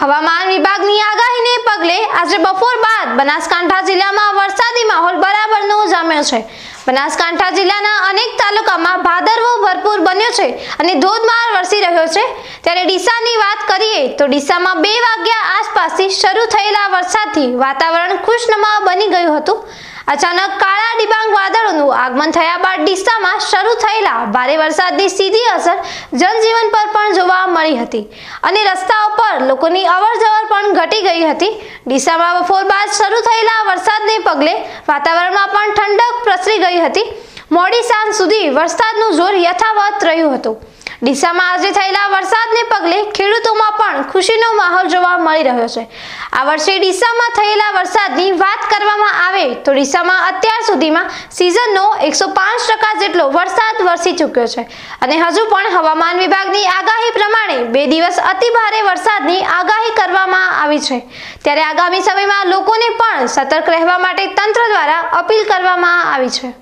હવામાન વિભાગની આગાહીને પગલે આજે બપોર બાદ બનાસકાંઠા જિલ્લામાં વરસાદી માહોલ બરાબરનો જામ્યો છે. બનાસકાંઠા જિલ્લાના અનેક તાલુકામાં ભાદરવો ભરપૂર બન્યો છે અને ધોધમાર વરસી રહ્યો છે. ત્યારે ડીસાની વાત કરીએ તો ડીસામાં બે વાગ્યા આસપાસથી શરૂ થયેલા વરસાદથી વાતાવરણ ખુશનુમા બની ગયું હતું. અચાનક કાળા ડિબાંગ વાદળોનું આગમન થયા બાદ ડીસામાં શરૂ થયેલા ભારે વરસાદની સીધી અસર જનજીવન પર પણ જોવા મળી હતી. અને રસ્તાઓ પર લોકોની અવરજવર પણ ઘટી ગઈ હતી. ડીસામાં બપોર બાદ શરૂ થયેલા વરસાદને પગલે વાતાવરણમાં પણ ઠંડક પ્રસરી ગઈ હતી. મોડી સાંજ સુધી વરસાદનું જોર યથાવત રહ્યું હતું. ડીસામાં આજે થયેલા વરસાદને પગલે ખેડૂતોમાં પણ ખુશીનો માહોલ જોવા મળી રહ્યો છે. આ વર્ષે ડીસામાં થયેલા વરસાદની વાત કરવામાં આવે તો ડીસામાં અત્યાર સુધીમાં સિઝનનો એકસો પાંચ ટકા જેટલો વરસાદ વરસી ચૂક્યો છે. અને હજુ પણ હવામાન વિભાગની આગાહી પ્રમાણે બે દિવસ અતિ ભારે વરસાદની આગાહી કરવામાં આવી છે. ત્યારે આગામી સમયમાં લોકોને પણ સતર્ક રહેવા માટે તંત્ર દ્વારા અપીલ કરવામાં આવી છે.